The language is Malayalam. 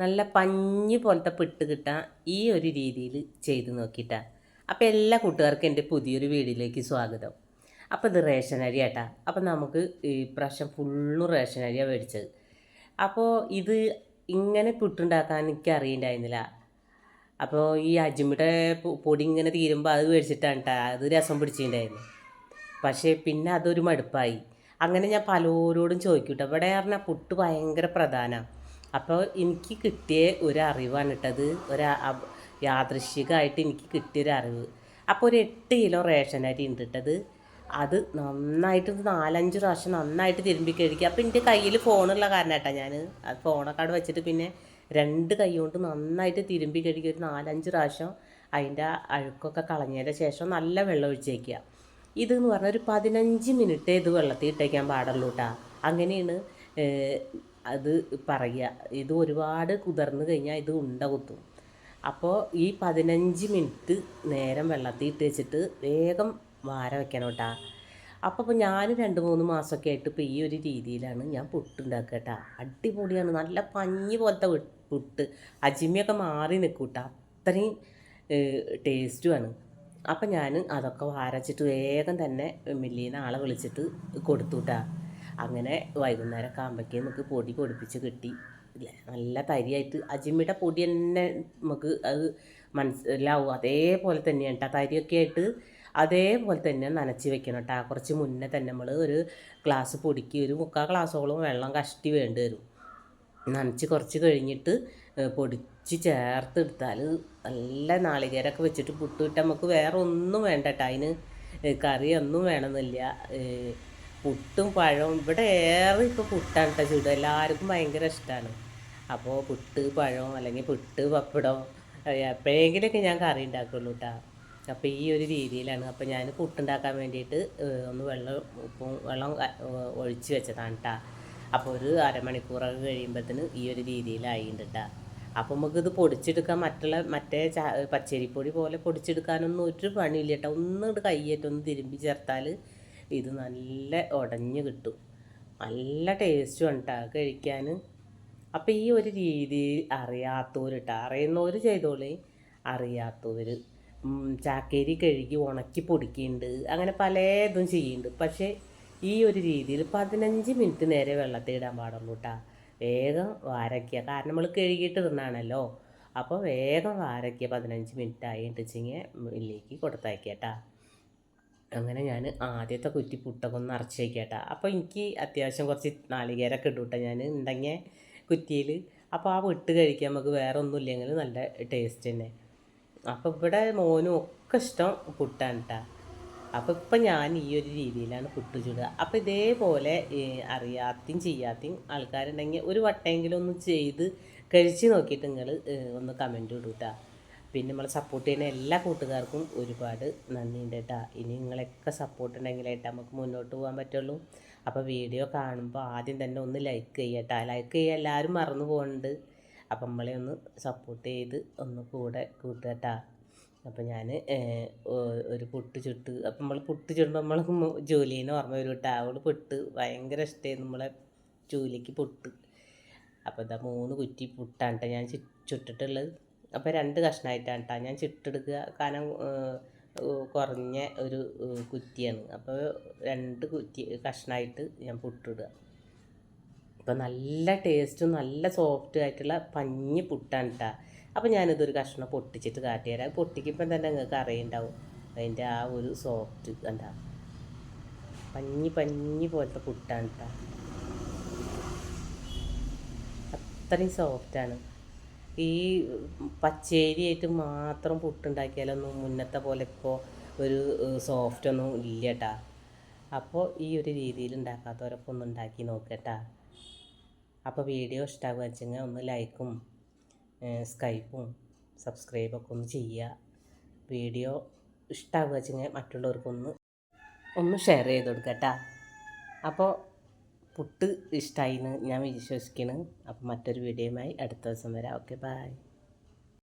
നല്ല പഞ്ഞ് പോലത്തെ പിട്ട് കിട്ടാൻ ഈ ഒരു രീതിയിൽ ചെയ്ത് നോക്കിയിട്ടാ. അപ്പോൾ എല്ലാ കൂട്ടുകാർക്കും എന്റെ പുതിയൊരു വീഡിയോയിലേക്ക് സ്വാഗതം. അപ്പോൾ ഇത് റേഷൻ അരി ആട്ടാ അപ്പോൾ നമുക്ക് ഈ പ്രാവശ്യം ഫുള്ളും റേഷൻ അരിയാണ് മേടിച്ചത്. അപ്പോൾ ഇത് ഇങ്ങനെ പുട്ടുണ്ടാക്കാൻ എനിക്ക് അറിയണ്ടായിരുന്നില്ല. അപ്പോൾ ഈ അജിമിയുടെ പൊടി ഇങ്ങനെ തീരുമ്പോൾ അത് മേടിച്ചിട്ടാണ് കേട്ടോ അത് രസം പിടിച്ചിട്ടുണ്ടായിരുന്നു. പക്ഷേ പിന്നെ അതൊരു മടുപ്പായി. അങ്ങനെ ഞാൻ പലരോടും ചോദിക്കൂട്ടോ. ഇവിടെ പറഞ്ഞാൽ പുട്ട് ഭയങ്കര പ്രധാനമാണ് അപ്പോൾ എനിക്ക് കിട്ടിയ ഒരു അറിവാണ് ഇട്ടത് ഒരു യാദൃശികമായിട്ട് എനിക്ക് കിട്ടിയൊരു അറിവ്. അപ്പോൾ ഒരു എട്ട് കിലോ റേഷൻ അരി ഉണ്ട് അത്. നന്നായിട്ട് നാലഞ്ച് പ്രാവശ്യം നന്നായിട്ട് തിരുമ്പി കഴിക്കുക അപ്പോൾ എന്റെ കയ്യിൽ ഫോണുള്ള കാരണം കേട്ടോ ഞാൻ അത് ഫോണൊക്കെ അവിടെ വെച്ചിട്ട് പിന്നെ രണ്ട് കൈ കൊണ്ട് നന്നായിട്ട് തിരുമ്പി കഴുകി ഒരു നാലഞ്ച് പ്രാവശ്യം അതിന്റെ അഴുക്കൊക്കെ കളഞ്ഞതിന് ശേഷം നല്ല വെള്ളം ഒഴിച്ചേക്കുക ഇതെന്ന് പറഞ്ഞാൽ ഒരു പതിനഞ്ച് മിനിറ്റേ ഇത് വെള്ളത്തിൽ ഇട്ടേക്കാൻ പാടുള്ളൂ കേട്ടോ അങ്ങനെയാണ് അത് പറയുക. ഇത് ഒരുപാട് കുതിർന്ന് കഴിഞ്ഞാൽ ഇത് ഉണ്ട കുത്തും. അപ്പോൾ ഈ പതിനഞ്ച് മിനിറ്റ് നേരം വെള്ളത്തിൽ ഇട്ട് വെച്ചിട്ട് വേഗം വാര വെക്കണം കേട്ടോ. അപ്പോൾ ഇപ്പോൾ ഞാൻ രണ്ട് മൂന്ന് മാസമൊക്കെ ആയിട്ട് ഇപ്പോൾ ഈ ഒരു രീതിയിലാണ് ഞാൻ പുട്ടുണ്ടാക്കുക കേട്ടോ. അടിപൊളിയാണ്. നല്ല പഞ്ഞി പോലത്തെ പുട്ട്. അജിമിയൊക്കെ മാറി നിൽക്കും കേട്ടോ. അത്രയും ടേസ്റ്റുമാണ് അപ്പം ഞാൻ അതൊക്കെ വാരച്ചിട്ട് വേഗം തന്നെ മില്ലിയിൽ നിന്ന് ആളെ വിളിച്ചിട്ട് കൊടുത്തു കേട്ടോ. അങ്ങനെ വൈകുന്നേരം ആകുമ്പോഴേക്കും നമുക്ക് പൊടി പൊടിപ്പിച്ച് കിട്ടി. നല്ല തരിയായിട്ട്. അജിമിയുടെ പൊടി തന്നെ നമുക്ക് അത് മനസ്സിലാവും. അതേപോലെ തന്നെയാണ് കേട്ടോ തരിയൊക്കെ ആയിട്ട് അതേപോലെ തന്നെ നനച്ച് വെക്കണം കേട്ടോ കുറച്ച് മുന്നേ തന്നെ നമ്മൾ ഒരു ഗ്ലാസ് പൊടിക്ക് ഒരു മുക്കാൽ ഗ്ലാസ്സോളം വെള്ളം കഷ്ടി വേണ്ടി വരും. നനച്ച് കുറച്ച് കഴിഞ്ഞിട്ട് പൊടിച്ച് ചേർത്തെടുത്താൽ നല്ല നാളികേരമൊക്കെ വെച്ചിട്ട് പുട്ട് കിട്ടാൻ നമുക്ക് വേറെ ഒന്നും വേണ്ട കേട്ടോ അതിന് കറിയൊന്നും വേണമെന്നില്ല. പുട്ടും പഴവും. ഇവിടെ ഏറെ ഇപ്പോൾ പുട്ടാണ് കേട്ടോ ചൂട് എല്ലാവർക്കും ഭയങ്കര ഇഷ്ടമാണ് അപ്പോൾ പുട്ട് പഴം അല്ലെങ്കിൽ പുട്ട് പപ്പടം എപ്പോഴെങ്കിലൊക്കെ ഞാൻ കറി ഉണ്ടാക്കുള്ളൂ കേട്ടോ അപ്പോൾ ഈ ഒരു രീതിയിലാണ്. അപ്പോൾ ഞാൻ പുട്ടുണ്ടാക്കാൻ വേണ്ടിയിട്ട് ഒന്ന് വെള്ളം ഉപ്പും വെള്ളം ഒഴിച്ച് വെച്ചതാണ് കേട്ടോ അപ്പോൾ ഒരു അരമണിക്കൂറൊക്കെ കഴിയുമ്പോഴത്തേന് ഈ ഒരു രീതിയിലായിട്ടുണ്ട് കേട്ടോ അപ്പോൾ നമുക്കിത് പൊടിച്ചെടുക്കാൻ മറ്റുള്ള മറ്റേ ചാ പച്ചരിപ്പൊടി പോലെ പൊടിച്ചെടുക്കാനൊന്നും ഒരു പണിയില്ല കേട്ടോ ഒന്നുകൊണ്ട് കയ്യേറ്റൊന്ന് തിരുമ്പി ചേർത്താൽ ഇത് നല്ല ഉടഞ്ഞു കിട്ടും. നല്ല ടേസ്റ്റും ഉണ്ടാകും കഴിക്കാൻ അപ്പോൾ ഈ ഒരു രീതി അറിയാത്തവർ കേട്ടോ അറിയുന്നവർ ചെയ്തോളേ അറിയാത്തവർ ചാക്കേരി കഴുകി ഉണക്കി പൊടിക്കുന്നുണ്ട് അങ്ങനെ പലതും ചെയ്യുന്നുണ്ട് പക്ഷേ ഈ ഒരു രീതിയിൽ പതിനഞ്ച് മിനിറ്റ് നേരെ വെള്ളത്തിൽ ഇടാൻ പാടുള്ളൂ കേട്ടോ വേഗം വാരയ്ക്കുക കാരണം നമ്മൾ കഴുകിയിട്ട് തിന്നാണല്ലോ. അപ്പോൾ വേഗം വാരയ്ക്കുക പതിനഞ്ച് മിനിറ്റ് ആയിട്ട് വെച്ചെങ്കിൽ മില്ലേക്ക് കൊടുത്തയക്കുക കേട്ടോ അങ്ങനെ ഞാൻ ആദ്യത്തെ കുറ്റി പുട്ടൊക്കെ ഒന്ന് നിറച്ച് വയ്ക്കട്ടാ. അപ്പോൾ എനിക്ക് അത്യാവശ്യം കുറച്ച് നാളികേരൊക്കെ ഇട്ടു കേട്ടോ ഞാൻ ഉണ്ടെങ്കിൽ കുറ്റിയിൽ അപ്പോൾ ആ വിട്ട് കഴിക്കാൻ നമുക്ക് വേറെ ഒന്നും ഇല്ലെങ്കിൽ നല്ല ടേസ്റ്റ് തന്നെ. അപ്പോൾ ഇവിടെ മോനും ഒക്കെ ഇഷ്ടം പുട്ടാണ് കേട്ടോ അപ്പോൾ ഇപ്പം ഞാൻ ഈ ഒരു രീതിയിലാണ് പുട്ട് ചുടുക. അപ്പോൾ ഇതേപോലെ അറിയാത്തയും ചെയ്യാത്തയും ആൾക്കാരുണ്ടെങ്കിൽ ഒരു വട്ടമെങ്കിലും ഒന്ന് ചെയ്ത് കഴിച്ച് നോക്കിയിട്ട് നിങ്ങൾ ഒന്ന് കമന്റ് ഇടൂ കേട്ടോ പിന്നെ നമ്മളെ സപ്പോർട്ട് ചെയ്യുന്ന എല്ലാ കൂട്ടുകാർക്കും ഒരുപാട് നന്ദിയുണ്ട് കേട്ടോ ഇനി നിങ്ങളൊക്കെ സപ്പോർട്ട് ഉണ്ടെങ്കിലായിട്ട് നമുക്ക് മുന്നോട്ട് പോകാൻ പറ്റുള്ളൂ. അപ്പോൾ വീഡിയോ കാണുമ്പോൾ ആദ്യം തന്നെ ഒന്ന് ലൈക്ക് ചെയ്യട്ടോ ലൈക്ക് ചെയ്യുക എല്ലാവരും മറന്നു പോകുന്നുണ്ട് അപ്പം നമ്മളെ ഒന്ന് സപ്പോർട്ട് ചെയ്ത് ഒന്ന് കൂടെ കൂട്ടുകട്ടാ അപ്പം ഞാൻ ഒരു പുട്ട് ചുട്ട്. അപ്പം നമ്മൾ പുട്ട് ചുടുമ്പോൾ നമ്മൾ ജോലിനെ ഓർമ്മ വരും കേട്ടോ അവൾ പുട്ട് ഭയങ്കര ഇഷ്ടമായിരുന്നു നമ്മളെ ജോലിക്ക് പുട്ട്. അപ്പോൾ ഇതാ മൂന്ന് കുറ്റി പുട്ടാണ് കേട്ടോ ഞാൻ ചുറ്റിട്ടുള്ളത് അപ്പോൾ രണ്ട് കഷ്ണമായിട്ടാണ് കേട്ടോ ഞാൻ ചിട്ടെടുക്കുക. കാരണം കുറഞ്ഞ ഒരു കുറ്റിയാണ്. അപ്പോൾ രണ്ട് കുറ്റി കഷ്ണമായിട്ട് ഞാൻ പുട്ടിടുക. അപ്പോൾ നല്ല ടേസ്റ്റും നല്ല സോഫ്റ്റ് ആയിട്ടുള്ള പഞ്ഞി പുട്ടാണ് കേട്ടോ അപ്പോൾ ഞാനിതൊരു കഷ്ണം പൊട്ടിച്ചിട്ട് കാട്ടിത്തരാം പൊട്ടിക്കുമ്പം തന്നെ നിങ്ങൾക്ക് അറിയുണ്ടാവും. അതിന്റെ ആ ഒരു സോഫ്റ്റ് എന്താ പഞ്ഞി പഞ്ഞി പോലത്തെ പുട്ടാണ് കേട്ടോ അത്രയും സോഫ്റ്റാണ്. ഈ പച്ചേരിയായിട്ട് മാത്രം പുട്ടുണ്ടാക്കിയാലൊന്നും മുന്നത്തെ പോലെ ഇപ്പോൾ ഒരു സോഫ്റ്റ് ഒന്നും ഇല്ല കേട്ടാ അപ്പോൾ ഈ ഒരു രീതിയിൽ ഉണ്ടാക്കാത്തവരൊക്കെ ഒന്ന് ഉണ്ടാക്കി നോക്കട്ടാ. അപ്പോൾ വീഡിയോ ഇഷ്ടമാകുക വെച്ചെങ്കിൽ ഒന്ന് ലൈക്കും സ്കൈപ്പും സബ്സ്ക്രൈബൊക്കെ ഒന്ന് ചെയ്യുക വീഡിയോ ഇഷ്ടമാകുക വെച്ചെങ്കിൽ മറ്റുള്ളവർക്കൊന്ന് ഒന്ന് ഷെയർ ചെയ്ത് കൊടുക്കട്ടാ. അപ്പോൾ പുട്ട് ഇഷ്ടമായി എന്ന് ഞാൻ വിശ്വസിക്കുന്നു അപ്പോൾ മറ്റൊരു വീഡിയോയുമായി അടുത്ത ദിവസം വരാം. Okay bye